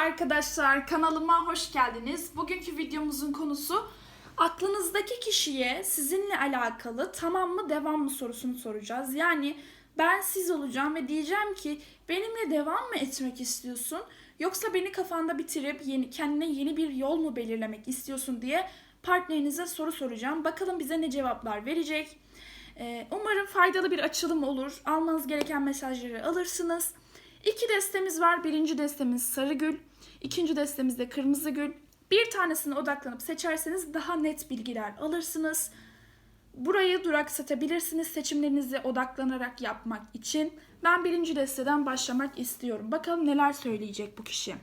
arkadaşlar, kanalıma hoş geldiniz. Bugünkü videomuzun konusu aklınızdaki kişiye sizinle alakalı tamam mı devam mı sorusunu soracağız. Yani ben siz olacağım ve diyeceğim ki benimle devam mı etmek istiyorsun yoksa beni kafanda bitirip yeni, kendine yeni bir yol mu belirlemek istiyorsun diye partnerinize soru soracağım. Bakalım bize ne cevaplar verecek. Ee, umarım faydalı bir açılım olur. Almanız gereken mesajları alırsınız. İki destemiz var. Birinci destemiz sarı gül. ikinci destemiz de kırmızı gül. Bir tanesine odaklanıp seçerseniz daha net bilgiler alırsınız. Burayı duraksatabilirsiniz seçimlerinize odaklanarak yapmak için. Ben birinci desteden başlamak istiyorum. Bakalım neler söyleyecek bu kişi.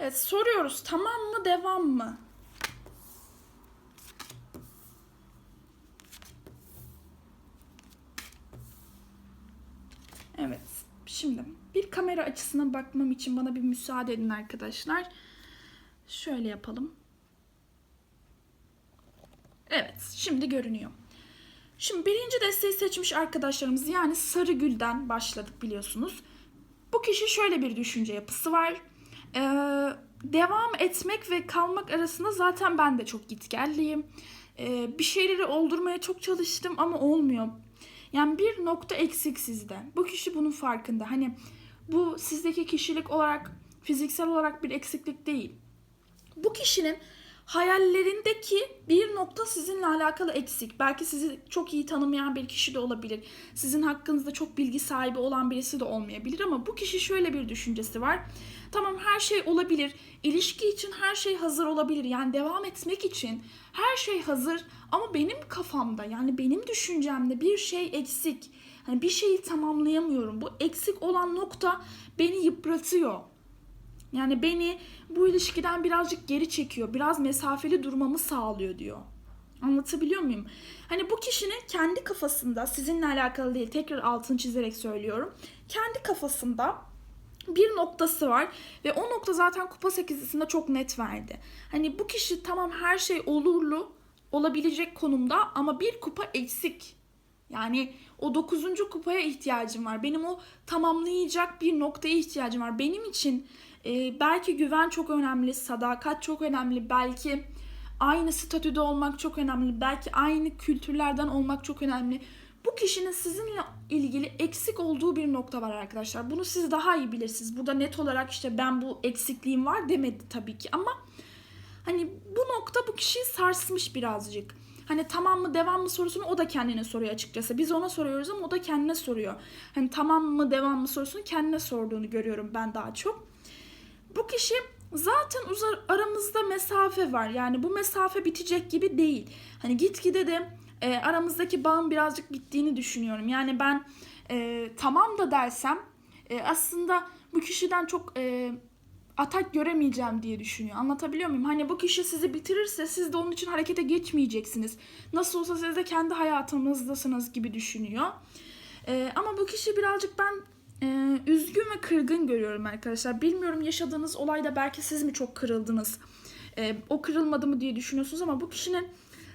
Evet soruyoruz tamam mı devam mı? Evet. Şimdi bir kamera açısına bakmam için bana bir müsaade edin arkadaşlar. Şöyle yapalım. Evet, şimdi görünüyor. Şimdi birinci desteği seçmiş arkadaşlarımız yani sarı gülden başladık biliyorsunuz. Bu kişi şöyle bir düşünce yapısı var. Ee, devam etmek ve kalmak arasında zaten ben de çok gitgelliyim. Ee, bir şeyleri oldurmaya çok çalıştım ama olmuyor. Yani bir nokta eksik sizde. Bu kişi bunun farkında. Hani bu sizdeki kişilik olarak, fiziksel olarak bir eksiklik değil. Bu kişinin hayallerindeki bir nokta sizinle alakalı eksik. Belki sizi çok iyi tanımayan bir kişi de olabilir. Sizin hakkınızda çok bilgi sahibi olan birisi de olmayabilir ama bu kişi şöyle bir düşüncesi var. Tamam her şey olabilir. İlişki için her şey hazır olabilir. Yani devam etmek için her şey hazır ama benim kafamda yani benim düşüncemde bir şey eksik. Hani bir şeyi tamamlayamıyorum. Bu eksik olan nokta beni yıpratıyor. Yani beni bu ilişkiden birazcık geri çekiyor. Biraz mesafeli durmamı sağlıyor diyor. Anlatabiliyor muyum? Hani bu kişinin kendi kafasında sizinle alakalı değil tekrar altını çizerek söylüyorum. Kendi kafasında bir noktası var ve o nokta zaten kupa sekizisinde çok net verdi. Hani bu kişi tamam her şey olurlu olabilecek konumda ama bir kupa eksik. Yani o dokuzuncu kupaya ihtiyacım var. Benim o tamamlayacak bir noktaya ihtiyacım var. Benim için e, belki güven çok önemli, sadakat çok önemli, belki aynı statüde olmak çok önemli, belki aynı kültürlerden olmak çok önemli. Bu kişinin sizinle ilgili eksik olduğu bir nokta var arkadaşlar. Bunu siz daha iyi bilirsiniz. Burada net olarak işte ben bu eksikliğim var demedi tabii ki ama hani bu nokta bu kişiyi sarsmış birazcık. Hani tamam mı devam mı sorusunu o da kendine soruyor açıkçası. Biz ona soruyoruz ama o da kendine soruyor. Hani tamam mı devam mı sorusunu kendine sorduğunu görüyorum ben daha çok. Bu kişi zaten aramızda mesafe var. Yani bu mesafe bitecek gibi değil. Hani gitgide de e, aramızdaki bağın birazcık bittiğini düşünüyorum. Yani ben e, tamam da dersem e, aslında bu kişiden çok e, atak göremeyeceğim diye düşünüyor. Anlatabiliyor muyum? Hani bu kişi sizi bitirirse siz de onun için harekete geçmeyeceksiniz. Nasıl olsa siz de kendi hayatınızdasınız gibi düşünüyor. E, ama bu kişi birazcık ben e, üzgün ve kırgın görüyorum arkadaşlar. Bilmiyorum yaşadığınız olayda belki siz mi çok kırıldınız? E, o kırılmadı mı diye düşünüyorsunuz ama bu kişinin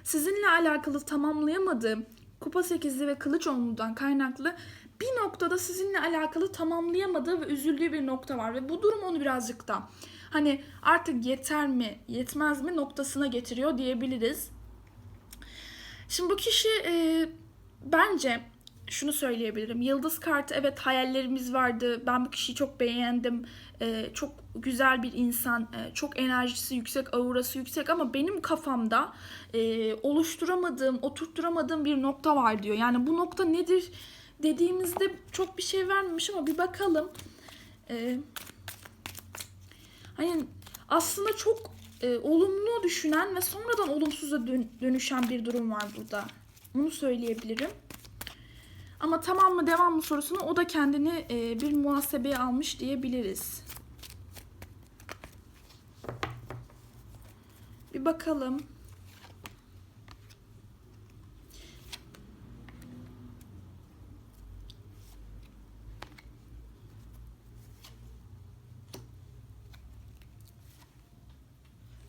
sizinle alakalı tamamlayamadığı kupa 8'li ve kılıç onludan kaynaklı bir noktada sizinle alakalı tamamlayamadığı ve üzüldüğü bir nokta var ve bu durum onu birazcık da hani artık yeter mi yetmez mi noktasına getiriyor diyebiliriz. Şimdi bu kişi e, bence şunu söyleyebilirim. Yıldız kartı evet hayallerimiz vardı. Ben bu kişiyi çok beğendim. Ee, çok güzel bir insan. Ee, çok enerjisi yüksek, aurası yüksek ama benim kafamda e, oluşturamadığım, oturtturamadığım bir nokta var diyor. Yani bu nokta nedir dediğimizde çok bir şey vermemiş ama bir bakalım. Ee, hani aslında çok e, olumlu düşünen ve sonradan olumsuza dön- dönüşen bir durum var burada. Bunu söyleyebilirim. Ama tamam mı devam mı sorusunu o da kendini e, bir muhasebeye almış diyebiliriz. Bir bakalım.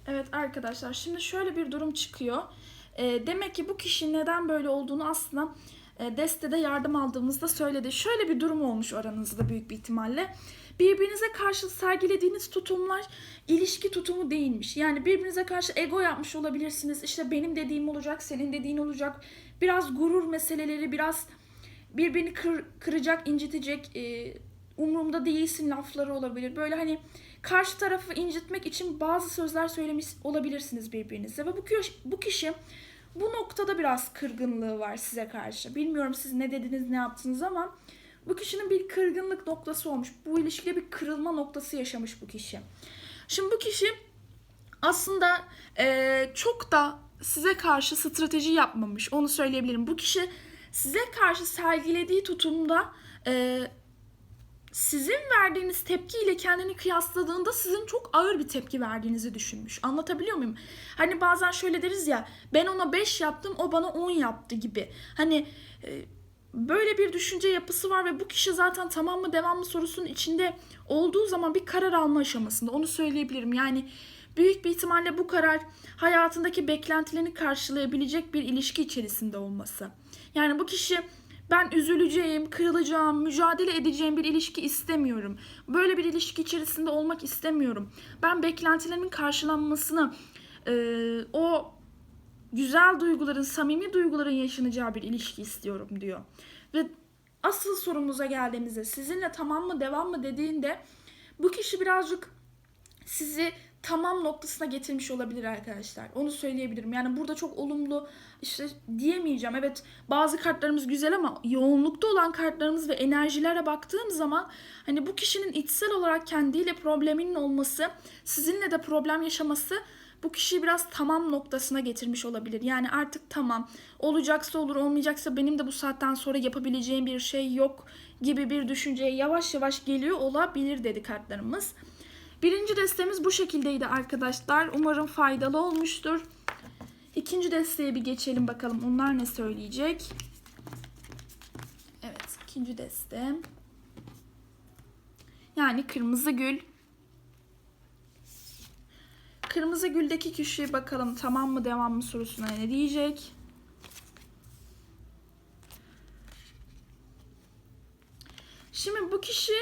Evet arkadaşlar şimdi şöyle bir durum çıkıyor. E, demek ki bu kişi neden böyle olduğunu aslında destede yardım aldığımızda söyledi. Şöyle bir durum olmuş aranızda büyük bir ihtimalle. Birbirinize karşı sergilediğiniz tutumlar ilişki tutumu değilmiş. Yani birbirinize karşı ego yapmış olabilirsiniz. İşte benim dediğim olacak, senin dediğin olacak. Biraz gurur meseleleri, biraz birbirini kır- kıracak, incitecek, e, umurumda değilsin lafları olabilir. Böyle hani karşı tarafı incitmek için bazı sözler söylemiş olabilirsiniz birbirinize. Ve bu bu kişi bu noktada biraz kırgınlığı var size karşı. Bilmiyorum siz ne dediniz, ne yaptınız ama bu kişinin bir kırgınlık noktası olmuş. Bu ilişkide bir kırılma noktası yaşamış bu kişi. Şimdi bu kişi aslında eee, çok da size karşı strateji yapmamış. Onu söyleyebilirim. Bu kişi size karşı sergilediği tutumda eee, sizin verdiğiniz tepkiyle kendini kıyasladığında sizin çok ağır bir tepki verdiğinizi düşünmüş. Anlatabiliyor muyum? Hani bazen şöyle deriz ya ben ona 5 yaptım o bana 10 yaptı gibi. Hani e, böyle bir düşünce yapısı var ve bu kişi zaten tamam mı devam mı sorusunun içinde olduğu zaman bir karar alma aşamasında onu söyleyebilirim. Yani büyük bir ihtimalle bu karar hayatındaki beklentilerini karşılayabilecek bir ilişki içerisinde olması. Yani bu kişi ben üzüleceğim, kırılacağım, mücadele edeceğim bir ilişki istemiyorum. Böyle bir ilişki içerisinde olmak istemiyorum. Ben beklentilerimin karşılanmasını, e, o güzel duyguların, samimi duyguların yaşanacağı bir ilişki istiyorum diyor. Ve asıl sorumuza geldiğimizde sizinle tamam mı devam mı dediğinde bu kişi birazcık sizi tamam noktasına getirmiş olabilir arkadaşlar. Onu söyleyebilirim. Yani burada çok olumlu işte diyemeyeceğim. Evet bazı kartlarımız güzel ama yoğunlukta olan kartlarımız ve enerjilere baktığım zaman hani bu kişinin içsel olarak kendiyle probleminin olması, sizinle de problem yaşaması bu kişiyi biraz tamam noktasına getirmiş olabilir. Yani artık tamam olacaksa olur olmayacaksa benim de bu saatten sonra yapabileceğim bir şey yok gibi bir düşünceye yavaş yavaş geliyor olabilir dedi kartlarımız. Birinci destemiz bu şekildeydi arkadaşlar. Umarım faydalı olmuştur. İkinci desteğe bir geçelim bakalım. Onlar ne söyleyecek? Evet, ikinci deste. Yani kırmızı gül. Kırmızı güldeki kişi bakalım tamam mı devam mı sorusuna ne diyecek? Şimdi bu kişi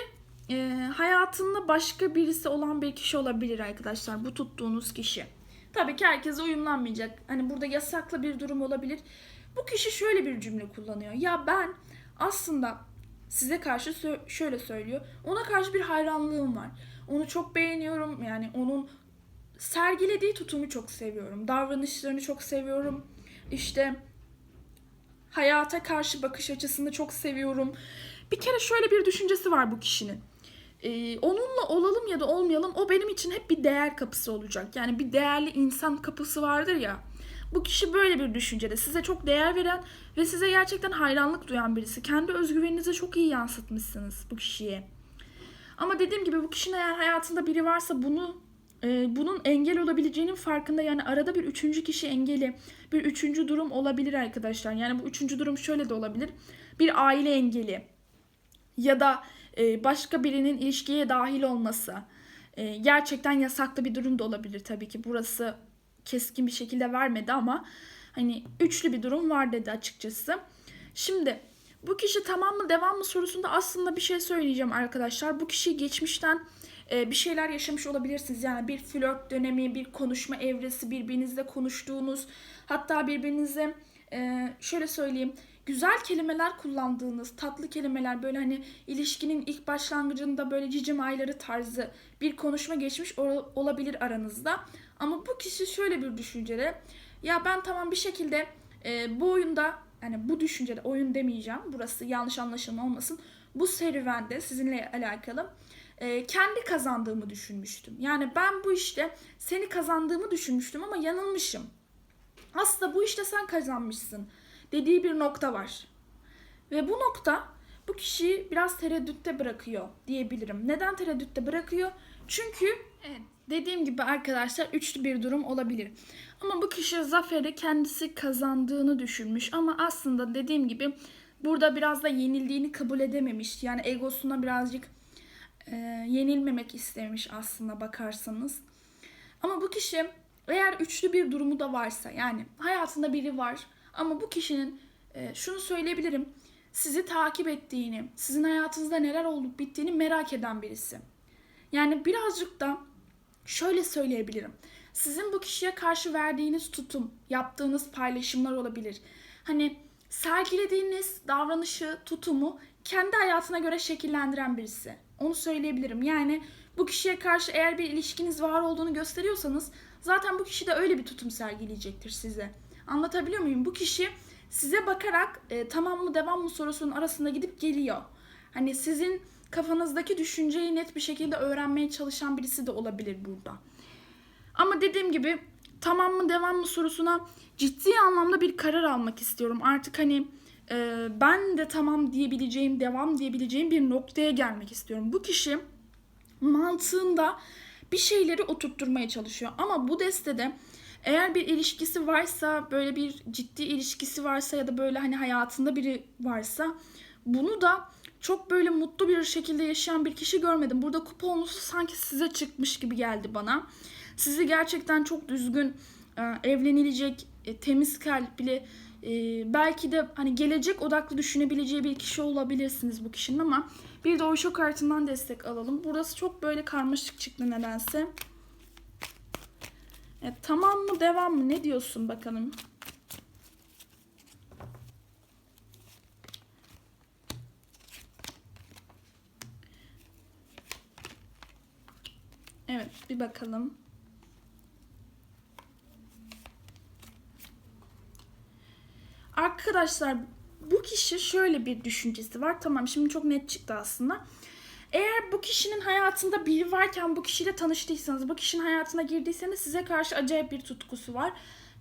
e, hayatında başka birisi olan bir kişi olabilir arkadaşlar. Bu tuttuğunuz kişi. Tabii ki herkese uyumlanmayacak. Hani burada yasaklı bir durum olabilir. Bu kişi şöyle bir cümle kullanıyor. Ya ben aslında size karşı şöyle söylüyor. Ona karşı bir hayranlığım var. Onu çok beğeniyorum. Yani onun sergilediği tutumu çok seviyorum. Davranışlarını çok seviyorum. İşte hayata karşı bakış açısını çok seviyorum. Bir kere şöyle bir düşüncesi var bu kişinin. Ee, onunla olalım ya da olmayalım o benim için hep bir değer kapısı olacak. Yani bir değerli insan kapısı vardır ya. Bu kişi böyle bir düşüncede. Size çok değer veren ve size gerçekten hayranlık duyan birisi. Kendi özgüveninizi çok iyi yansıtmışsınız bu kişiye. Ama dediğim gibi bu kişinin eğer hayatında biri varsa bunu e, bunun engel olabileceğinin farkında. Yani arada bir üçüncü kişi engeli, bir üçüncü durum olabilir arkadaşlar. Yani bu üçüncü durum şöyle de olabilir. Bir aile engeli ya da e, başka birinin ilişkiye dahil olması. E, gerçekten yasaklı bir durum da olabilir tabii ki. Burası keskin bir şekilde vermedi ama hani üçlü bir durum var dedi açıkçası. Şimdi bu kişi tamam mı devam mı sorusunda aslında bir şey söyleyeceğim arkadaşlar. Bu kişi geçmişten e, bir şeyler yaşamış olabilirsiniz. Yani bir flört dönemi, bir konuşma evresi, birbirinizle konuştuğunuz, hatta birbirinize şöyle söyleyeyim, güzel kelimeler kullandığınız, tatlı kelimeler böyle hani ilişkinin ilk başlangıcında böyle cicim ayları tarzı bir konuşma geçmiş ol- olabilir aranızda. Ama bu kişi şöyle bir düşüncede. Ya ben tamam bir şekilde e, bu oyunda yani bu düşüncede oyun demeyeceğim. Burası yanlış anlaşılma olmasın. Bu serüvende sizinle alakalı e, kendi kazandığımı düşünmüştüm. Yani ben bu işte seni kazandığımı düşünmüştüm ama yanılmışım. Aslında bu işte sen kazanmışsın dediği bir nokta var. Ve bu nokta bu kişiyi biraz tereddütte bırakıyor diyebilirim. Neden tereddütte bırakıyor? Çünkü evet, dediğim gibi arkadaşlar üçlü bir durum olabilir. Ama bu kişi zaferi kendisi kazandığını düşünmüş ama aslında dediğim gibi burada biraz da yenildiğini kabul edememiş. Yani egosuna birazcık e, yenilmemek istemiş aslında bakarsanız. Ama bu kişi eğer üçlü bir durumu da varsa yani hayatında biri var ama bu kişinin e, şunu söyleyebilirim. Sizi takip ettiğini, sizin hayatınızda neler olup bittiğini merak eden birisi. Yani birazcık da şöyle söyleyebilirim. Sizin bu kişiye karşı verdiğiniz tutum, yaptığınız paylaşımlar olabilir. Hani sergilediğiniz davranışı, tutumu kendi hayatına göre şekillendiren birisi. Onu söyleyebilirim. Yani bu kişiye karşı eğer bir ilişkiniz var olduğunu gösteriyorsanız zaten bu kişi de öyle bir tutum sergileyecektir size. Anlatabiliyor muyum? Bu kişi size bakarak e, tamam mı devam mı sorusunun arasında gidip geliyor. Hani sizin kafanızdaki düşünceyi net bir şekilde öğrenmeye çalışan birisi de olabilir burada. Ama dediğim gibi tamam mı devam mı sorusuna ciddi anlamda bir karar almak istiyorum. Artık hani e, ben de tamam diyebileceğim, devam diyebileceğim bir noktaya gelmek istiyorum. Bu kişi mantığında bir şeyleri oturtturmaya çalışıyor. Ama bu destede eğer bir ilişkisi varsa, böyle bir ciddi ilişkisi varsa ya da böyle hani hayatında biri varsa bunu da çok böyle mutlu bir şekilde yaşayan bir kişi görmedim. Burada kupa sanki size çıkmış gibi geldi bana. Sizi gerçekten çok düzgün, e, evlenilecek, e, temiz kalpli, e, belki de hani gelecek odaklı düşünebileceği bir kişi olabilirsiniz bu kişinin ama bir de Oyşo kartından destek alalım. Burası çok böyle karmaşık çıktı nedense. E, tamam mı devam mı ne diyorsun bakalım. Evet bir bakalım. Arkadaşlar bu kişi şöyle bir düşüncesi var. Tamam şimdi çok net çıktı aslında. Eğer bu kişinin hayatında biri varken bu kişiyle tanıştıysanız, bu kişinin hayatına girdiyseniz size karşı acayip bir tutkusu var.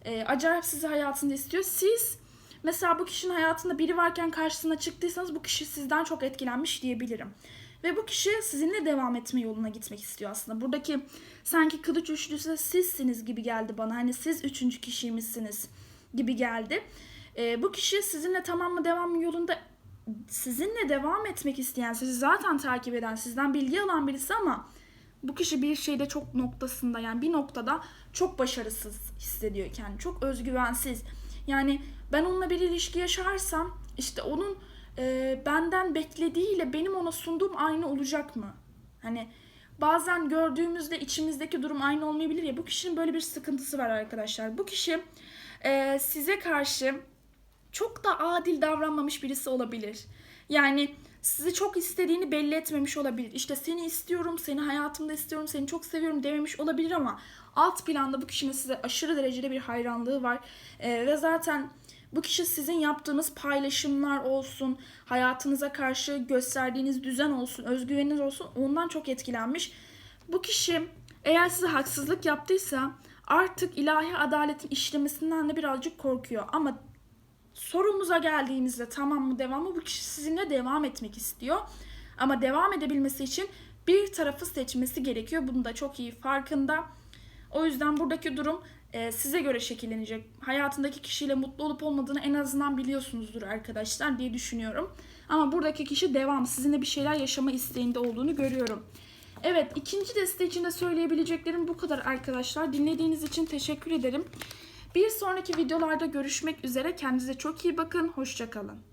Ee, acayip sizi hayatında istiyor. Siz mesela bu kişinin hayatında biri varken karşısına çıktıysanız bu kişi sizden çok etkilenmiş diyebilirim. Ve bu kişi sizinle devam etme yoluna gitmek istiyor aslında. Buradaki sanki kılıç üçlüsü de sizsiniz gibi geldi bana. Hani siz üçüncü kişiymişsiniz gibi geldi. Ee, bu kişi sizinle tamam mı devam mı yolunda sizinle devam etmek isteyen, sizi zaten takip eden, sizden bilgi alan birisi ama bu kişi bir şeyde çok noktasında yani bir noktada çok başarısız hissediyor kendini. Çok özgüvensiz. Yani ben onunla bir ilişki yaşarsam işte onun e, benden beklediğiyle benim ona sunduğum aynı olacak mı? Hani bazen gördüğümüzde içimizdeki durum aynı olmayabilir ya. Bu kişinin böyle bir sıkıntısı var arkadaşlar. Bu kişi e, size karşı çok da adil davranmamış birisi olabilir. Yani sizi çok istediğini belli etmemiş olabilir. İşte seni istiyorum, seni hayatımda istiyorum, seni çok seviyorum dememiş olabilir ama alt planda bu kişinin size aşırı derecede bir hayranlığı var. Ee, ve zaten bu kişi sizin yaptığınız paylaşımlar olsun, hayatınıza karşı gösterdiğiniz düzen olsun, özgüveniniz olsun ondan çok etkilenmiş. Bu kişi eğer size haksızlık yaptıysa artık ilahi adaletin işlemesinden de birazcık korkuyor. Ama sorumuza geldiğimizde tamam mı devam mı bu kişi sizinle devam etmek istiyor. Ama devam edebilmesi için bir tarafı seçmesi gerekiyor. Bunu da çok iyi farkında. O yüzden buradaki durum e, size göre şekillenecek. Hayatındaki kişiyle mutlu olup olmadığını en azından biliyorsunuzdur arkadaşlar diye düşünüyorum. Ama buradaki kişi devam, sizinle bir şeyler yaşama isteğinde olduğunu görüyorum. Evet, ikinci deste için de söyleyebileceklerim bu kadar arkadaşlar. Dinlediğiniz için teşekkür ederim. Bir sonraki videolarda görüşmek üzere. Kendinize çok iyi bakın. Hoşçakalın.